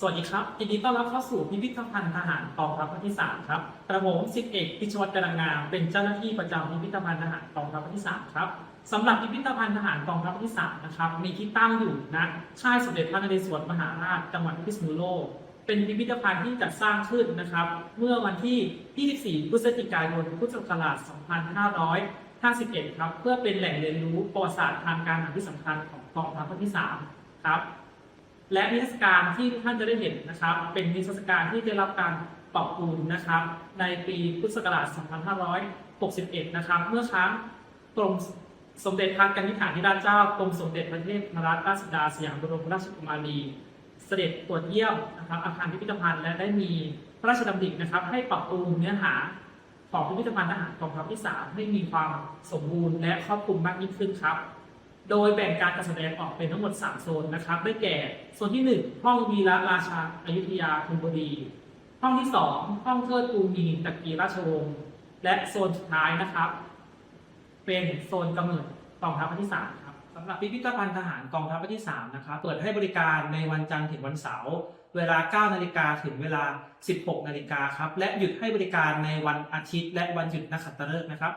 สวัสดีครับยินดีต้อนรับเข้าสู่พิพิธภัณฑ์ทหารกองทัพภาคที่ 3 ครับ กระผมสิบเอกพิชวัตรกรงามเป็นเจ้าหน้าที่ประจำพิพิธภัณฑ์ทหารกองทัพภาคที่ 3 ครับสำหรับพิพิธภัณฑ์ทหารกองทัพภาคที่ 3 นะครับ มีที่ตั้งอยู่ณค่ายสมเด็จพระนเรศวรมหาราชจังหวัดพิษณุโลก เป็นพิพิธภัณฑ์ที่จัดสร้างขึ้นนะครับ เมื่อวันที่ 24 พฤศจิกายน พุทธศักราช 2551 ครับ เพื่อเป็นแหล่งเรียนรู้ประวัติศาสตร์ทางการทหารที่สำคัญของกองทัพภาคที่ 3 ครับ และนิทรรศการที่ทุกท่านจะได้เห็นนะครับ เป็นนิทรรศการที่ได้รับการปรับปรุงนะครับ ในปีพุทธศักราช 2561 นะครับ เมื่อครั้งกรมสมเด็จพระกนิษฐาธิราชเจ้ากรมสมเด็จพระเทพนราชราชสุดาสยามบรมราชกุมารีเสด็จตรวจเยี่ยมนะครับอาคารพิพิธภัณฑ์และได้มีพระราชดำรินะครับ ให้ปรับปรุงเนื้อหาของพิพิธภัณฑ์ทหารกองทัพที่ 3 ให้มีความสมบูรณ์และครอบคลุมมากยิ่งขึ้นครับ โดยแบ่งการจัดแสดงออกเป็นทั้งหมด 3 โซนนะครับ ได้แก่ โซนที่ 1 ห้องวีระราชาอายุทยาธนบุรี ห้องที่ 2 ห้องเทิดปูมีตะกีราชวงศ์ และโซนสุดท้ายนะครับ เป็นโซนกำเนิดกองทัพภาคที่ 3 ครับสำหรับพิพิธภัณฑ์ทหารกองทัพภาคที่ 3 นะครับ เปิดให้บริการในวันจันทร์ถึงวันเสาร์ เวลา 9 นาฬิกาถึงเวลา 16 นาฬิกาครับ และหยุดให้บริการในวันอาทิตย์ และวันหยุดนักขัตฤกษ์นะครับ